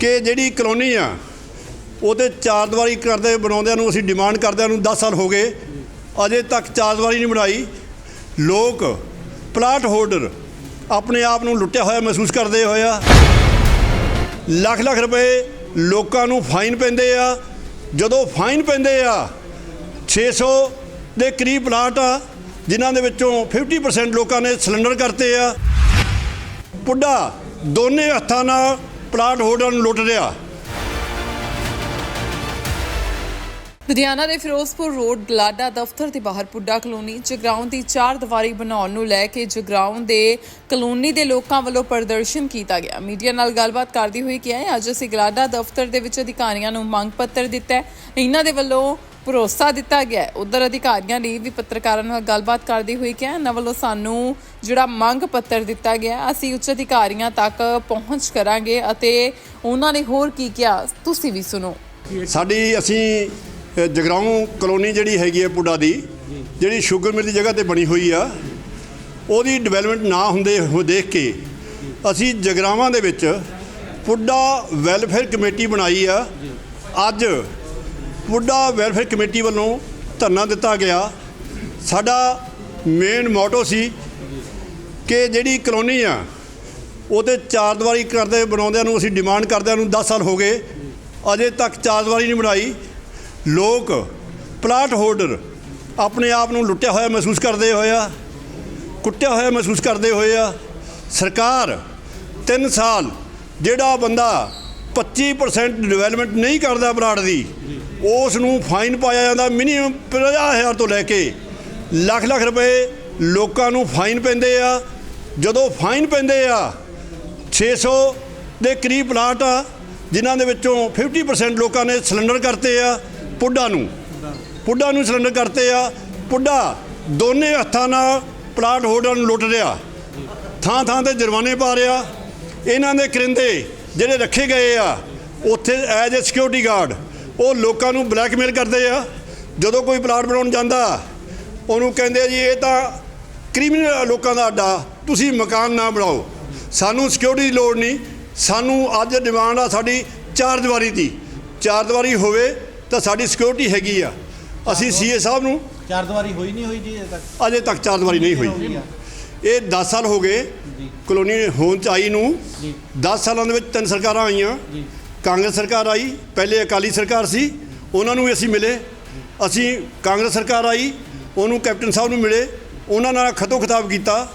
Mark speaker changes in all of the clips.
Speaker 1: ਕਿ ਜਿਹੜੀ ਕਲੋਨੀ ਆ, ਉਹਦੇ ਚਾਰ ਦੀਵਾਰੀ ਕਰਦੇ ਬਣਾਉਂਦਿਆਂ ਨੂੰ ਅਸੀਂ ਡਿਮਾਂਡ ਕਰਦਿਆਂ ਨੂੰ 10 ਸਾਲ ਹੋ ਗਏ। ਅਜੇ ਤੱਕ ਚਾਰ ਦੀਵਾਰੀ ਨਹੀਂ ਬਣਾਈ। ਲੋਕ ਪਲਾਟ ਹੋਲਡਰ ਆਪਣੇ ਆਪ ਨੂੰ ਲੁੱਟਿਆ ਹੋਇਆ ਮਹਿਸੂਸ ਕਰਦੇ ਹੋਇਆ ਲੱਖ ਲੱਖ ਰੁਪਏ ਲੋਕਾਂ ਨੂੰ ਫਾਈਨ ਪੈਂਦੇ ਆ। ਜਦੋਂ ਫਾਈਨ ਪੈਂਦੇ ਆ 600 ਦੇ ਕਰੀਬ ਪਲਾਟ ਆ, ਜਿਨ੍ਹਾਂ ਦੇ ਵਿੱਚੋਂ 50% ਲੋਕਾਂ ਨੇ ਸਿਲੰਡਰ ਕਰਤੇ ਆ। ਪੁੱਡਾ ਦੋਨੇ ਹੱਥਾਂ ਨਾਲ ਪਲਾਟ ਹੋਲਡਰ ਨੂੰ ਲੁੱਟ ਰਿਹਾ।
Speaker 2: ਲੁਧਿਆਣਾ ਦੇ ਫਿਰੋਜ਼ਪੁਰ ਰੋਡ ਲਾਡਾ ਦਫ਼ਤਰ ਦੇ ਬਾਹਰ ਪੁੱਡਾ ਕਲੋਨੀ, ਜਗਰਾਉਂ ਦੀ ਚਾਰ ਦੀਵਾਰੀ ਬਣਾਉਣ ਨੂੰ ਲੈ ਕੇ ਜਗਰਾਉਂ ਦੇ ਕਲੋਨੀ ਦੇ ਲੋਕਾਂ ਵੱਲੋਂ ਪ੍ਰਦਰਸ਼ਨ ਕੀਤਾ ਗਿਆ। ਮੀਡੀਆ ਨਾਲ ਗੱਲਬਾਤ ਕਰਦੀ ਹੋਈ ਕਿਹਾ ਹੈ ਅੱਜ ਅਸੀਂ ਗਲਾਡਾ ਦਫ਼ਤਰ ਦੇ ਵਿੱਚ ਅਧਿਕਾਰੀਆਂ ਨੂੰ ਮੰਗ ਪੱਤਰ ਦਿੱਤਾ ਹੈ। ਇਹਨਾਂ ਦੇ ਵੱਲੋਂ ਭਰੋਸਾ ਦਿੱਤਾ ਗਿਆ ਹੈ। ਉਧਰ ਅਧਿਕਾਰੀਆਂ ਨੇ ਵੀ ਪੱਤਰਕਾਰਾਂ ਨਾਲ ਗੱਲਬਾਤ ਕਰਦੀ ਹੋਈ ਕਿਹਾ ਇਹਨਾਂ ਵੱਲੋਂ ਸਾਨੂੰ ਜਿਹੜਾ ਮੰਗ ਪੱਤਰ ਦਿੱਤਾ ਗਿਆ ਅਸੀਂ ਉੱਚ ਅਧਿਕਾਰੀਆਂ ਤੱਕ ਪਹੁੰਚ ਕਰਾਂਗੇ ਅਤੇ ਉਹਨਾਂ ਨੇ ਹੋਰ ਕੀ ਕਿਹਾ ਤੁਸੀਂ ਵੀ ਸੁਣੋ।
Speaker 1: ਸਾਡੀ ਅਸੀਂ ਅ, ਜਗਰਾਉਂ ਕਲੋਨੀ ਜਿਹੜੀ ਹੈਗੀ ਹੈ ਪੁੱਡਾ ਦੀ ਜਿਹੜੀ ਸ਼ੂਗਰ ਮਿਲ ਦੀ ਜਗ੍ਹਾ ਤੇ ਬਣੀ ਹੋਈ ਆ ਉਹਦੀ ਡਿਵੈਲਪਮੈਂਟ ਨਾ ਹੁੰਦੇ ਹੋ ਦੇਖ ਕੇ ਅਸੀਂ ਜਗਰਾਵਾਂ ਦੇ ਵਿੱਚ ਪੁੱਡਾ ਵੈਲਫੇਅਰ ਕਮੇਟੀ ਬਣਾਈ ਆ। ਅੱਜ ਪੁੱਡਾ ਵੈਲਫੇਅਰ ਕਮੇਟੀ ਵੱਲੋਂ ਧਰਨਾ ਦਿੱਤਾ ਗਿਆ। ਸਾਡਾ ਮੇਨ ਮੋਟੋ ਸੀ ਕਿ ਜਿਹੜੀ ਕਲੋਨੀ ਆ, ਉਹਦੇ ਚਾਰ ਦੀਵਾਰੀ ਕਰਦੇ ਬਣਾਉਂਦਿਆਂ ਨੂੰ ਅਸੀਂ ਡਿਮਾਂਡ ਕਰਦਿਆਂ ਨੂੰ 10 ਸਾਲ ਹੋ ਗਏ। ਅਜੇ ਤੱਕ ਚਾਰ ਦੀਵਾਰੀ ਨਹੀਂ ਬਣਾਈ। ਲੋਕ ਪਲਾਟ ਹੋਲਡਰ ਆਪਣੇ ਆਪ ਨੂੰ ਲੁੱਟਿਆ ਹੋਇਆ ਮਹਿਸੂਸ ਕਰਦੇ ਹੋਏ ਆ, ਕੁੱਟਿਆ ਹੋਇਆ ਮਹਿਸੂਸ ਕਰਦੇ ਹੋਏ ਆ। ਸਰਕਾਰ 3 ਸਾਲ ਜਿਹੜਾ ਬੰਦਾ 25% ਡਿਵੈਲਪਮੈਂਟ ਨਹੀਂ ਕਰਦਾ ਪਲਾਟ ਦੀ ਉਸ ਨੂੰ ਫਾਈਨ ਪਾਇਆ ਜਾਂਦਾ ਮਿਨੀਮਮ 50000 ਤੋਂ ਲੈ ਕੇ ਲੱਖ ਲੱਖ ਰੁਪਏ ਲੋਕਾਂ ਨੂੰ ਫਾਈਨ ਪੈਂਦੇ ਆ। ਜਦੋਂ ਫਾਈਨ ਪੈਂਦੇ ਆ 600 ਦੇ ਕਰੀਬ ਪਲਾਟ ਆ, ਜਿਨ੍ਹਾਂ ਦੇ ਵਿੱਚੋਂ 50% ਲੋਕਾਂ ਨੇ ਸਿਲੰਡਰ ਕਰਤੇ ਆ ਪੁੱਡਾ ਨੂੰ। ਪੁੱਡਾ ਨੂੰ ਸਿਲੰਡਰ ਕਰਤੇ ਆ। ਪੁੱਡਾ ਦੋਨੇ ਹੱਥਾਂ ਨਾਲ ਪਲਾਟ ਹੋਲਡਰ ਨੂੰ ਲੁੱਟ ਰਿਹਾ। ਥਾਂ ਥਾਂ ਤੇ ਜੁਰਮਾਨੇ ਪਾ ਰਿਹਾ। ਇਹਨਾਂ ਦੇ ਕਰਿੰਦੇ ਜਿਹੜੇ ਰੱਖੇ ਗਏ ਆ, ਉੱਥੇ ਐਜ ਅ ਸਿਕਿਉਰਿਟੀ ਗਾਰਡ ਉਹ ਲੋਕਾਂ ਨੂੰ ਬਲੈਕਮੇਲ ਕਰਦੇ ਆ। ਜਦੋਂ ਕੋਈ ਪਲਾਟ ਬਣਾਉਣ ਜਾਂਦਾ ਉਹਨੂੰ ਕਹਿੰਦੇ ਜੀ ਇਹ ਤਾਂ ਕ੍ਰਿਮੀਨਲ ਲੋਕਾਂ ਦਾ ਅੱਡਾ ਤੁਸੀਂ ਮਕਾਨ ਨਾ ਬਣਾਓ। ਸਾਨੂੰ ਸਿਕਿਉਰਿਟੀ ਦੀ ਲੋੜ ਨਹੀਂ। ਸਾਨੂੰ ਅੱਜ ਡਿਮਾਂਡ ਆ ਸਾਡੀ ਚਾਰ ਦੀਵਾਰੀ ਦੀ। ਚਾਰ ਦੀਵਾਰੀ ਹੋਵੇ ਤਾਂ ਸਾਡੀ ਸਿਕਿਉਰਿਟੀ ਹੈਗੀ ਆ। ਅਸੀਂ ਸੀਏ ਸਾਹਿਬ ਨੂੰ
Speaker 3: ਚਾਰ ਦੀਵਾਰੀ ਹੋਈ ਨਹੀਂ ਹੋਈ ਜੀ ਅਜੇ ਤੱਕ?
Speaker 1: ਅਜੇ ਤੱਕ ਚਾਰ ਦੀਵਾਰੀ ਨਹੀਂ ਹੋਈ। ਇਹ 10 ਸਾਲ ਹੋ ਗਏ ਕਲੋਨੀ ਹੋਣ ਚ ਆਈ ਨੂੰ। 10 ਸਾਲਾਂ ਦੇ ਵਿੱਚ ਤਿੰਨ ਸਰਕਾਰਾਂ ਆਈਆਂ। ਕਾਂਗਰਸ ਸਰਕਾਰ ਆਈ, ਪਹਿਲੇ ਅਕਾਲੀ ਸਰਕਾਰ ਸੀ, ਉਹਨਾਂ ਨੂੰ ਵੀ ਅਸੀਂ ਮਿਲੇ। ਅਸੀਂ ਕਾਂਗਰਸ ਸਰਕਾਰ ਆਈ, ਉਹਨੂੰ ਕੈਪਟਨ ਸਾਹਿਬ ਨੂੰ ਮਿਲੇ, ਉਹਨਾਂ ਨਾਲ ਖਤੋ ਖਿਤਾਬ ਕੀਤਾ।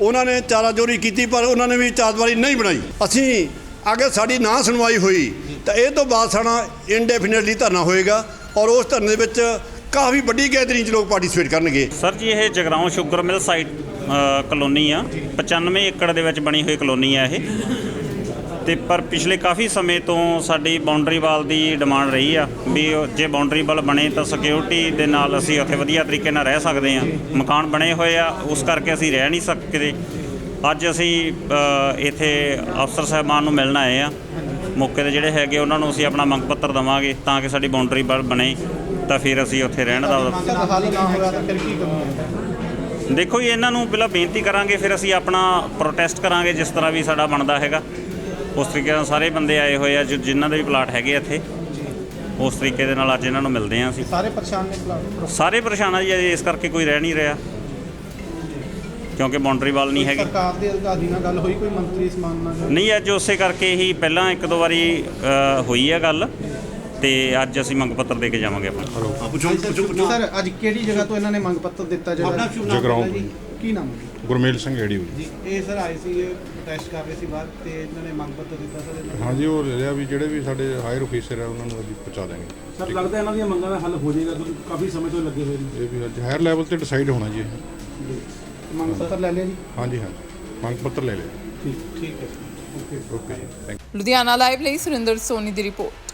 Speaker 1: ਉਹਨਾਂ ਨੇ ਚਾਰਾ ਜੋਰੀ ਕੀਤੀ, ਪਰ ਉਹਨਾਂ ਨੇ ਵੀ ਚਾਰ ਦੀਵਾਰੀ ਨਹੀਂ ਬਣਾਈ। ਅਸੀਂ ਅਗਰ ਸਾਡੀ ਨਾ ਸੁਣਵਾਈ ਹੋਈ, ਤਾਂ ਇਹ ਤੋਂ ਬਾਅਦ ਸਾਡਾ ਇਨਡੈਫੀਨਿਟਲੀ ਧਰਨਾ ਹੋਏਗਾ ਔਰ ਉਸ ਧਰਨੇ ਦੇ ਵਿੱਚ ਕਾਫੀ ਵੱਡੀ ਗਿਣਤੀ 'ਚ ਲੋਕ ਪਾਰਟਿਸਿਪੇਟ ਕਰਨਗੇ।
Speaker 4: ਸਰ ਜੀ, ਇਹ Jagraon sugar mill site colony ਆ। 95 ਏਕੜ ਦੇ ਵਿੱਚ ਬਣੀ ਹੋਈ ਕਲੋਨੀ ਆ ਇਹ। ਤੇ ਪਰ ਪਿਛਲੇ ਕਾਫੀ ਸਮੇਂ ਤੋਂ ਸਾਡੀ ਬਾਉਂਡਰੀ ਵਾਲ ਦੀ ਡਿਮਾਂਡ ਰਹੀ ਆ ਵੀ ਜੇ ਬਾਉਂਡਰੀ ਵਾਲ ਬਣੇ ਤਾਂ ਸਿਕਿਉਰਿਟੀ ਦੇ ਨਾਲ ਅਸੀਂ ਉੱਥੇ ਵਧੀਆ ਤਰੀਕੇ ਨਾਲ ਰਹਿ ਸਕਦੇ ਆ ਮਕਾਨ ਬਣੇ ਹੋਏ ਆ ਉਸ ਕਰਕੇ ਅਸੀਂ ਰਹਿ ਨਹੀਂ ਸਕਦੇ। ਅੱਜ ਅਸੀਂ ਇੱਥੇ ਅਫਸਰ ਸਾਹਿਬਾਨ ਨੂੰ ਮਿਲਣ ਆਏ ਆ। ਮੌਕੇ ਤੇ ਜਿਹੜੇ ਹੈਗੇ ਉਹਨਾਂ ਨੂੰ ਅਸੀਂ ਆਪਣਾ ਮੰਗ ਪੱਤਰ ਦਵਾਂਗੇ ਤਾਂ ਕਿ ਸਾਡੀ ਬਾਉਂਡਰੀ ਵਾਲ ਬਣੇ ਤਾਂ ਫਿਰ ਅਸੀਂ ਉੱਥੇ ਰਹਿਣ ਦਾ
Speaker 3: ਮੰਗ ਦਾ ਹੱਲ ਨਾ ਹੋਇਆ ਤਾਂ ਫਿਰ ਕੀ ਕਰੋਗੇ
Speaker 4: ਦੇਖੋ ਜੀ ਇਹਨਾਂ ਨੂੰ ਪਹਿਲਾਂ ਬੇਨਤੀ ਕਰਾਂਗੇ ਫਿਰ ਅਸੀਂ ਆਪਣਾ ਪ੍ਰੋਟੈਸਟ ਕਰਾਂਗੇ ਜਿਸ ਤਰ੍ਹਾਂ ਵੀ ਸਾਡਾ ਬਣਦਾ ਹੈਗਾ। ਉਸ ਤਰੀਕੇ ਨਾਲ ਸਾਰੇ ਬੰਦੇ ਆਏ ਹੋਏ ਆ ਜੋ ਜਿਨ੍ਹਾਂ ਦੇ ਵੀ ਪਲਾਟ ਹੈਗੇ ਆ ਇੱਥੇ। ਉਸ ਤਰੀਕੇ ਦੇ ਨਾਲ ਅੱਜ ਇਹਨਾਂ ਨੂੰ ਮਿਲਦੇ ਆ ਅਸੀਂ।
Speaker 3: ਸਾਰੇ ਪਰੇਸ਼ਾਨ ਨੇ ਪਲਾਟ?
Speaker 4: ਸਾਰੇ ਪਰੇਸ਼ਾਨ ਆ ਜੀ ਇਸ ਕਰਕੇ ਕੋਈ ਰਹਿ ਨਹੀਂ ਰਿਹਾ। ਕਿਉਂਕਿ ਬਾਉਂਡਰੀ ਵਾਲ ਨਹੀਂ ਹੈਗੀ।
Speaker 3: ਸਰਕਾਰ ਦੇ ਅਧਿਕਾਰੀ ਨਾਲ ਗੱਲ ਹੋਈ ਕੋਈ ਮੰਤਰੀ ਸਮਾਨ ਨਾਲ?
Speaker 4: ਨਹੀਂ ਅੱਜ ਉਸੇ ਕਰਕੇ ਹੀ ਪਹਿਲਾਂ ਇੱਕ ਦੋ ਵਾਰੀ ਅ, ਹੋਈ ਹੈ ਗੱਲ। ਤੇ ਅੱਜ ਅਸੀਂ ਮੰਗ ਪੱਤਰ ਦੇ ਕੇ ਜਾਵਾਂਗੇ ਆਪਣਾ
Speaker 1: ਪੁੱਛੋ ਪੁੱਛੋ ਪੁੱਛੋ।
Speaker 3: ਸਰ ਅੱਜ ਕਿਹੜੀ ਜਗ੍ਹਾ ਤੋਂ ਇਹਨਾਂ ਨੇ ਮੰਗ ਪੱਤਰ ਦਿੱਤਾ ਜਿਹੜਾ
Speaker 5: ਜਗਰਾਉਂ
Speaker 3: ਜੀ? ਕੀ ਨਾਮ ਹੈ?
Speaker 5: ਗੁਰਮੇਲ ਸਿੰਘ ਏੜੀ ਹੋਈ
Speaker 3: ਜੀ ਇਹ ਸਰ ਆਏ ਸੀ ਪ੍ਰੋਟੈਸਟ ਕਰ ਰਹੇ ਸੀ ਬਾਹਰ ਤੇ ਇਹਨਾਂ ਨੇ ਮੰਗ ਪੱਤਰ ਦਿੱਤਾ ਸਰ ਇਹਨਾਂ
Speaker 5: ਹਾਂਜੀ ਉਹ ਰਿਹਾ ਵੀ ਜਿਹੜੇ ਵੀ ਸਾਡੇ ਹਾਇਰ ਅਫੀਸਰ ਆ ਉਹਨਾਂ ਨੂੰ ਅਸੀਂ ਪਹੁੰਚਾ ਦਾਂਗੇ
Speaker 6: ਸਰ ਲੱਗਦਾ ਇਹਨਾਂ ਦੀਆਂ ਮੰਗਾਂ ਦਾ ਹੱਲ ਹੋ ਜਾਏਗਾ ਕਿਉਂਕਿ ਕਾਫੀ ਸਮੇਂ ਤੋਂ ਲੱਗੇ ਹੋਏ ਨੇ।
Speaker 5: ਇਹ ਵੀ ਅੱਜ ਹਾਇਰ ਲੈਵਲ ਤੇ ਡਿਸਾਈਡ ਹੋਣਾ ਜੀ ਇਹ।
Speaker 3: ਨੇ ਮੰਗ ਪੱਤਰ ਲੈ ਲਿਆ ਜੀ?
Speaker 5: ਹਾਂਜੀ ਹਾਂਜੀ। ਮੰਗ ਪੱਤਰ ਲੈ ਲਿਆ।
Speaker 3: ਠੀਕ ਠੀਕ ਹੈ। ਓਕੇ
Speaker 5: ਓਕੇ ਜੀ ਥੈਂਕ
Speaker 2: ਲੁਧਿਆਣਾ ਲਾਈਵ ਲਈ ਸੁਰਿੰਦਰ ਸੋਨੀ ਦੀ ਰਿਪੋਰਟ।